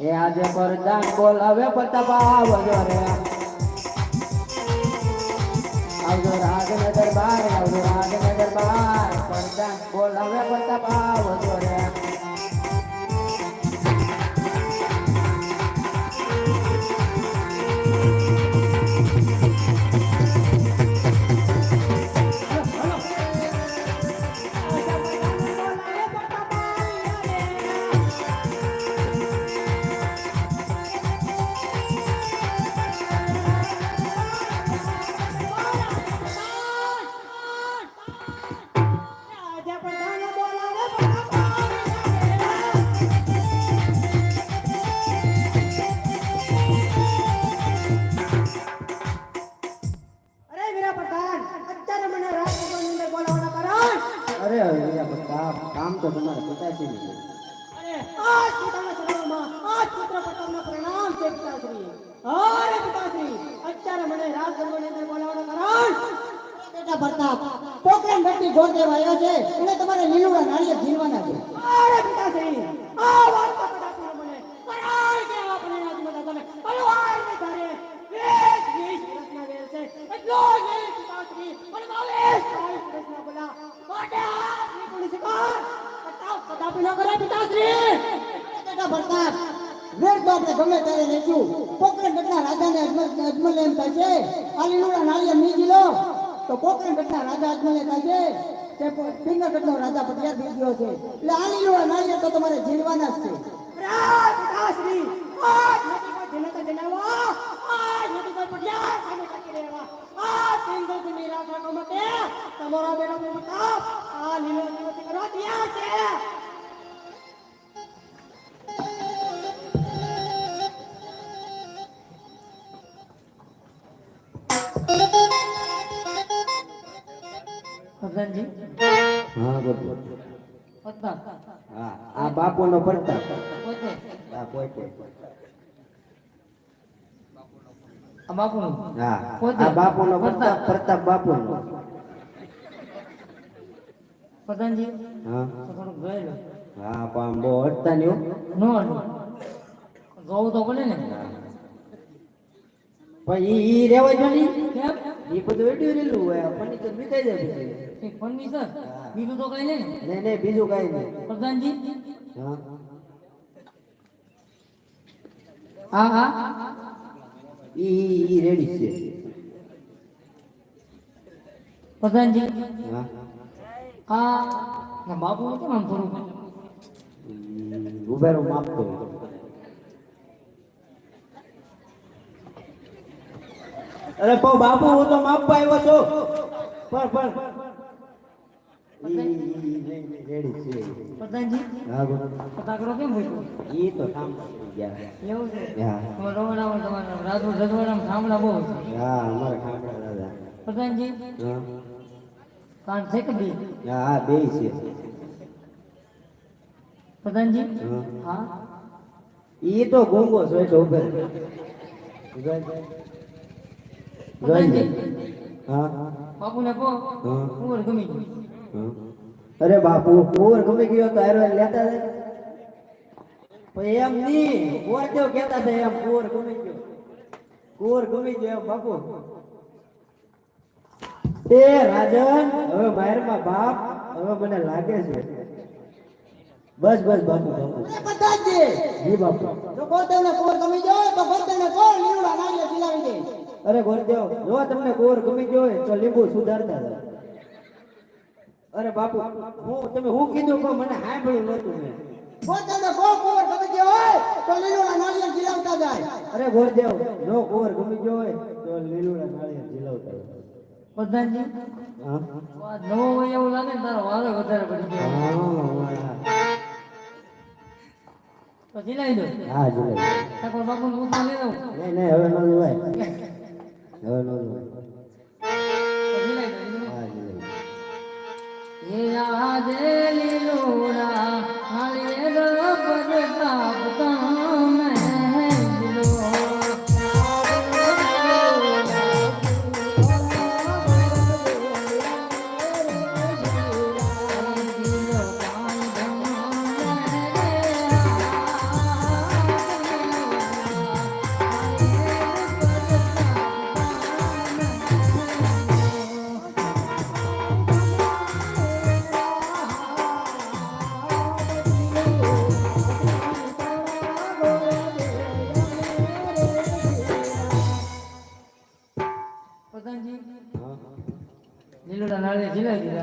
એ આજે પરદાન બોલાવે પ્રતાપ આવજો રે. આવજો રાજન દરબાર આવજો રાજન દરબાર પરદાન બોલાવે પ્રતાપ આવજો રે. દેવા આવ્યો છે એટલે તમારે લીલુડા નાળિયેર જીવવાના છે. અરે પિતાશ્રી, આ વાત તો મને પરાય કે આપણે રાજમાં તમે. હલવાઈ ને ધારે વીસ વીસ વર્ષના વેલ છે એટલો જ વેલ પિતાશ્રી અને બાવીસ બાવીસ વર્ષના બોલા માટે હાથ નીકળી શિકાર પ્રતાપ પ્રતાપી ન કરે પિતાશ્રી બેટા પ્રતાપ વેર તો આપણે ગમે ત્યારે લેશું. પોકરણ ગઢના રાજાને અજમલ એમ થશે આ લીલુડા નાળિયેર નહીં ઝીલો તો પોકરણ ગઢના રાજા અજમલે થશે તે પિંગરગઢનો રાજા પટિયાર થઈ ગયો છે. એટલે આ લીલુડા નાળિયેર તો તમારે જીરવાના જ છે. તમારા આ આ લીલો દિવસ કરો તૈયાર છે. પ્રધાનજી હા બોલ. હા આ બાપુનો પ્રતાપ. પોતે હા પોતે આ બાપુનું? હા આ બાપુનો પ્રતાપ પ્રતાપ બાપુનો. પ્રધાનજી હા. તો ગયેલો હા પણ બહુ હટતા નહીં નો જોવું તો પડે ને. પણ ઈ રેવા જો નહીં. કેમ? ઈ બધું એડ્યું રેલું હોય ફર્નિચર તો બીતાઈ જાય એક ફર્નિચર બીજું તો કઈ નહીં? નહીં નહીં બીજું કાંઈ નહીં. પ્રધાનજી? હા. હા ઈ ઈ- રેડી છે. પ્રધાનજી? હા. બાપુ કેમ આમ થોડું ઉભેરો માપતો હોય. અરે પણ બાપુ હું તો માપવા આવ્યો છું. પણ પ્રધાનજી. હા ઈ તો ગોંગો છે એટલે હા? બાપુને કહો કુંવર ગમી ગયું. અરે બાપુ કુંવર ગમી ગયો તો હારો લેતા જાય. પણ એમ નહીં કુંવર કેવું કહેતા હતા એમ કુંવર ગમી ગયો. કુંવર ગમી ગયો એમ બાપુ. એ રાજન હવે મારમાં બાપ હવે મને લાગે છે. બસ બસ બાપુ બાપુ પ્રધાનજી જી બાપુ. જો ગોતેવને કોર ગમી જાય તો ગોતેવને કોર લીલુડા નાળિયેર ઝીલાવી દે અરે ગોરદેવ જો તમને ગોર ગમી ગયો હોય તો લીંબુ સુધારતા જાઓ. અરે બાપુ હું તમે હું કીધું પણ મને સાંભળ્યું નહોતું મેં. ગોતેવને કો કોર ગમી ગયો હોય તો લીલુડા નાળિયેર ઝીલાવતા જાય. અરે ગોરદેવ જો કુંવર ગમી ગયો હોય તો લીલુડા નાળિયેર ઝીલાવતા હોય. પ્રધાનજી હા? નવો હોય એવું લાગે ને તારો વારો વધારે પડી ગયો. તો જીલાઈ દો હા ઠાકોર બાપુ પૂછવા લઈ દઉં નહીં નહીં હવે ન જોવાય હવે ન જોવાય તો નાળિયેર ઝીલાવી દીધા